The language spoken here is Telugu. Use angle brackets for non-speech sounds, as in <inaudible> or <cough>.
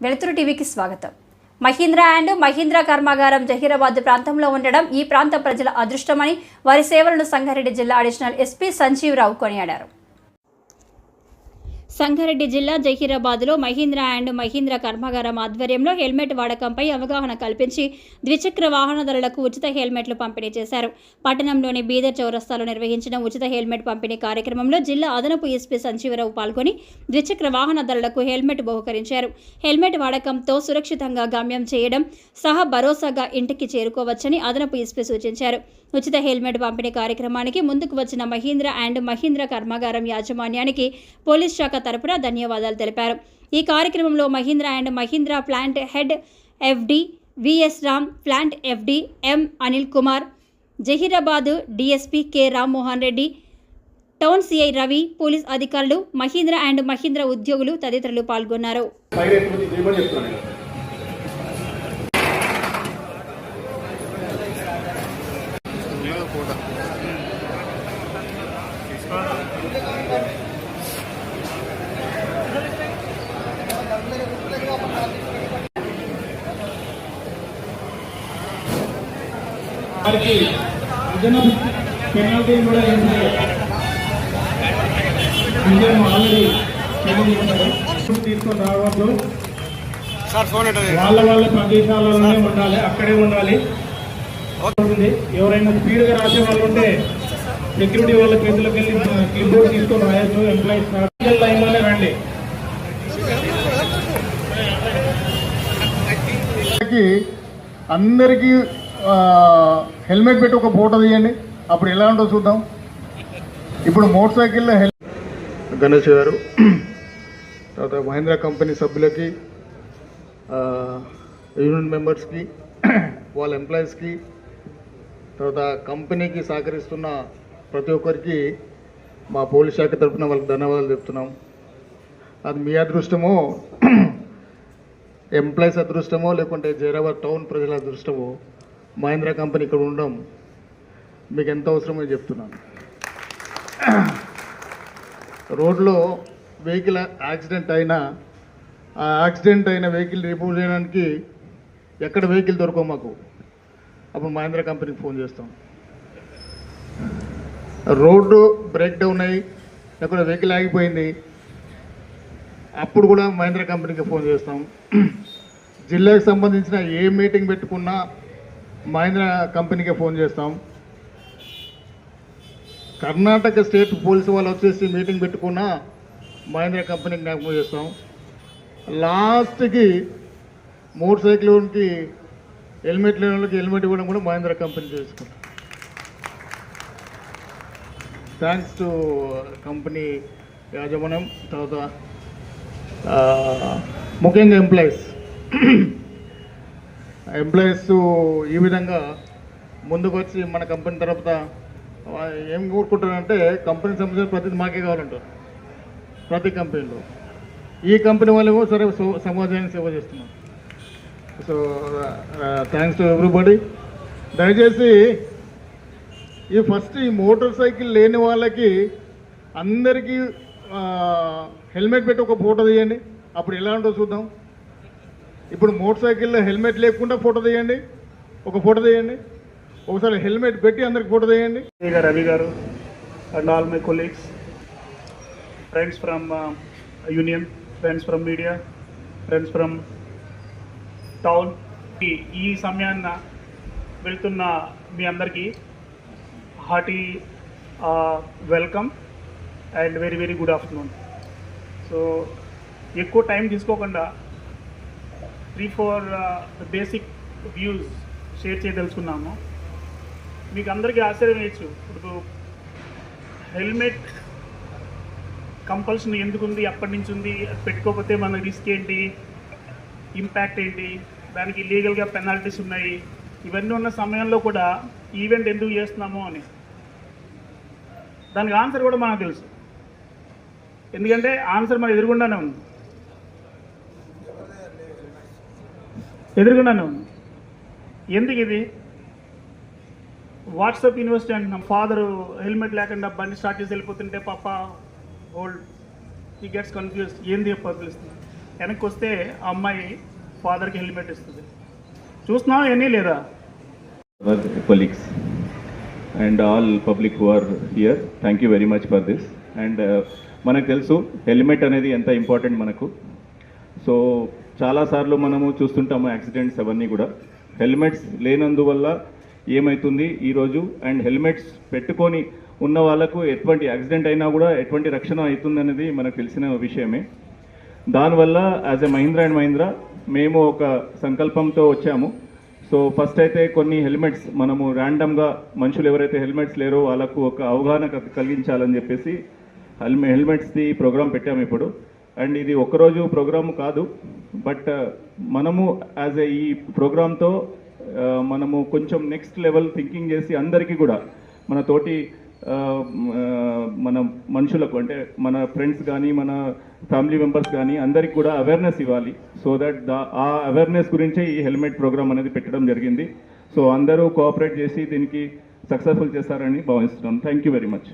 వెలుతురు టీవీకి స్వాగతం. మహీంద్రా అండ్ మహీంద్రా కర్మాగారం జహీరాబాద్ ప్రాంతంలో ఉండడం ఈ ప్రాంత ప్రజల అదృష్టమని వారి సేవలను సంగారెడ్డి జిల్లా అడిషనల్ ఎస్పీ సంజీవరావు కొనియాడారు. సంగారెడ్డి జిల్లా జహీరాబాద్లో మహీంద్ర అండ్ మహీంద్ర కర్మాగారం ఆధ్వర్యంలో హెల్మెట్ వాడకంపై అవగాహన కల్పించి ద్విచక్ర వాహనదారులకు ఉచిత హెల్మెట్లు పంపిణీ చేశారు. పట్టణంలోని బీదర్ చౌరస్తాలో నిర్వహించిన ఉచిత హెల్మెట్ పంపిణీ కార్యక్రమంలో జిల్లా అదనపు ఎస్పీ సంజీవరావు పాల్గొని ద్విచక్ర వాహనదారులకు హెల్మెట్ బహుకరించారు. హెల్మెట్ వాడకంతో సురక్షితంగా గమ్యం చేయడం సహా భరోసాగా ఇంటికి చేరుకోవచ్చని అదనపు ఎస్పీ సూచించారు. ఉచిత హెల్మెట్ పంపిణీ కార్యక్రమానికి ముందుకు వచ్చిన మహీంద్ర అండ్ మహీంద్ర కర్మాగారం యాజమాన్యానికి పోలీస్ శాఖ తరపున ధన్యవాదాలు తెలిపారు. ఈ కార్యక్రమంలో Mahindra and Mahindra plant head FD VS Ram plant FD M Anil Kumar Zaheerabad DSP K Rammohan Reddy town CI Ravi police అధికారులు మహీంద్ర అండ్ మహీంద్ర ఉద్యోగులు తదితరులు పాల్గొన్నారు. నేను. వారికి పెనాల్టీ కూడా ఏంటి ఇండియన్ ఆల్రెడీ తీసుకొని రావద్దు వాళ్ళ వాళ్ళ ప్రదేశాలలోనే ఉండాలి అక్కడే ఉండాలి. ఎవరైనా స్పీడ్గా రాసే వాళ్ళు ఉంటే సెక్యూరిటీ వాళ్ళ చేతులకు వెళ్ళి క్లిప్ బోర్డ్ తీసుకొని రాయొచ్చు ఎంప్లాయీస్ లైన్లోనే రండి. అందరికీ హెల్మెట్ పెట్టి ఒక ఫోటో తీయండి. అప్పుడు ఎలా ఉంటుందో చూద్దాం. ఇప్పుడు మోటార్ సైకిల్లో హెల్ గణేష్ గారు తర్వాత మహేంద్ర కంపెనీ సభ్యులకి ఆ, యూనియన్ మెంబర్స్కి వాళ్ళ ఎంప్లాయీస్కి తర్వాత కంపెనీకి సహకరిస్తున్న ప్రతి ఒక్కరికి మా పోలీస్ శాఖ తరఫున వాళ్ళకి ధన్యవాదాలు చెప్తున్నాం. అది మీ అదృష్టమో ఎంప్లాయీస్ అదృష్టమో లేకుంటే జైరాబాద్ టౌన్ ప్రజల అదృష్టమో మహేంద్ర కంపెనీ ఇక్కడ ఉండడం మీకు ఎంత అవసరమో చెప్తున్నాను. రోడ్లో వెహికల్ యాక్సిడెంట్ అయినా ఆ యాక్సిడెంట్ అయిన వెహికల్ రిమూవ్ చేయడానికి ఎక్కడ వెహికల్ దొరకవు మాకు. అప్పుడు మహేంద్ర కంపెనీకి ఫోన్ చేస్తాం. రోడ్డు బ్రేక్ డౌన్ అయ్యి ఎక్కడ వెహికల్ ఆగిపోయింది. అప్పుడు కూడా మహేంద్ర కంపెనీకి ఫోన్ చేస్తాం. జిల్లాకు సంబంధించిన ఏ మీటింగ్ పెట్టుకున్నా మహేంద్ర కంపెనీకే ఫోన్ చేస్తాం. కర్ణాటక స్టేట్ పోలీసు వాళ్ళు వచ్చేసి మీటింగ్ పెట్టుకున్నా మహేంద్ర కంపెనీకి జ్ఞాపకం చేస్తాం. లాస్ట్కి మోటార్ సైకిల్కి హెల్మెట్ లేని వాళ్ళకి హెల్మెట్ ఇవ్వడం కూడా మహేంద్ర కంపెనీ చేసుకుంటాం థ్యాంక్స్ టు కంపెనీ యాజమాన్యం తర్వాత ముఖ్యంగా ఎంప్లాయీస్ ఎంప్లాయీస్ <clears throat> ఈ విధంగా ముందుకు వచ్చి మన కంపెనీ తర్వాత ఏం కోరుకుంటారంటే కంపెనీ సంబంధించిన ప్రతిదీ మాకే కావాలంటారు. ప్రతి కంపెనీలో. ఈ కంపెనీ వాళ్ళేమో సరే సమాజానికి సేవ చేస్తున్నారు సో థ్యాంక్స్ టు ఎవ్రీబడి దయచేసి ఈ ఫస్ట్ ఈ మోటార్ సైకిల్ లేని వాళ్ళకి అందరికీ హెల్మెట్ పెట్టి ఒక ఫోటో తీయండి. అప్పుడు ఎలా ఉంటుందో చూద్దాం. ఇప్పుడు మోటార్ సైకిల్లో హెల్మెట్ లేకుండా ఫోటో తీయండి. ఒక ఫోటో తీయండి. ఒకసారి హెల్మెట్ పెట్టి అందరికి ఫోటో తీయండి. గారు, రవి గారు and all my colleagues friends from union friends from media friends from town ఈ సమయాన్న వెళ్తున్న మీ అందరికీ hearty welcome and very very good afternoon. So ఎక్కువ టైం తీసుకోకుండా three four basic views share చేయదలుచుకున్నాము. మీకు అందరికీ ఆశ్చర్యం వేయచ్చు. ఇప్పుడు హెల్మెట్ కంపల్షన్ ఎందుకు ఉంది నుంచి ఉంది అది పెట్టుకోకపోతే మన రిస్క్ ఏంటి? ఇంపాక్ట్ ఏంటి? దానికి లీగల్గా పెనాల్టీస్ ఉన్నాయి. ఇవన్నీ ఉన్న సమయంలో కూడా ఈవెంట్ ఎందుకు చేస్తున్నాము అని. దానికి ఆన్సర్ కూడా మనకు తెలుసు. ఎందుకంటే ఆన్సర్ మన ఎదురుగుండానే ఉంది. ఎదురుగుండానే ఉంది. ఎందుకు ఇది? వాట్సాప్ యూనివర్సిటీ అంటున్నాం. ఫాదర్ హెల్మెట్ లేకుండా బండి స్టార్ట్ చేసి వెళ్ళిపోతుంటే పాప ఓల్డ్ ఈ గెట్స్ కన్ఫ్యూజ్ ఏంది పబ్లిస్తుంది వెనక్కి వస్తే ఆ అమ్మాయి ఫాదర్కి హెల్మెట్ ఇస్తుంది. చూస్తున్నావా ఏమీ లేదా? Colleagues and all public public who are thank you very much much this and uh, మనకు తెలుసు హెల్మెట్ అనేది ఎంత ఇంపార్టెంట్ మనకు. సో చాలాసార్లు మనము చూస్తుంటాము యాక్సిడెంట్స్ అవన్నీ కూడా. హెల్మెట్స్ లేనందువల్ల ఏమవుతుంది ఈరోజు అండ్ హెల్మెట్స్ పెట్టుకొని ఉన్న వాళ్ళకు ఎటువంటి యాక్సిడెంట్ అయినా కూడా ఎటువంటి రక్షణ అవుతుంది అనేది మనకు తెలిసిన విషయమే. దానివల్ల as a Mahindra and Mahindra మేము ఒక సంకల్పంతో వచ్చాము. సో ఫస్ట్ అయితే కొన్ని హెల్మెట్స్ మనము ర్యాండమ్గా మనుషులు ఎవరైతే హెల్మెట్స్ లేరో వాళ్ళకు ఒక అవగాహన కలిగించాలని చెప్పేసి హెల్మె హెల్మెట్స్ది ప్రోగ్రామ్ పెట్టాము ఇప్పుడు. అండ్ ఇది ఒకరోజు ప్రోగ్రాము కాదు బట్ uh, మనము యాజ్ ఎ ఈ ప్రోగ్రామ్తో uh, మనము కొంచెం నెక్స్ట్ లెవెల్ థింకింగ్ చేసి అందరికీ కూడా మన తోటి uh, మన మనుషులకు అంటే మన ఫ్రెండ్స్ కానీ మన ఫ్యామిలీ మెంబర్స్ కానీ అందరికి కూడా అవేర్నెస్ ఇవ్వాలి. సో దట్ ఆ అవేర్నెస్ గురించే ఈ హెల్మెట్ ప్రోగ్రామ్ అనేది పెట్టడం జరిగింది. సో అందరూ కోఆపరేట్ చేసి దీనికి సక్సెస్ఫుల్ చేస్తారని భావిస్తున్నాం. Thank you very much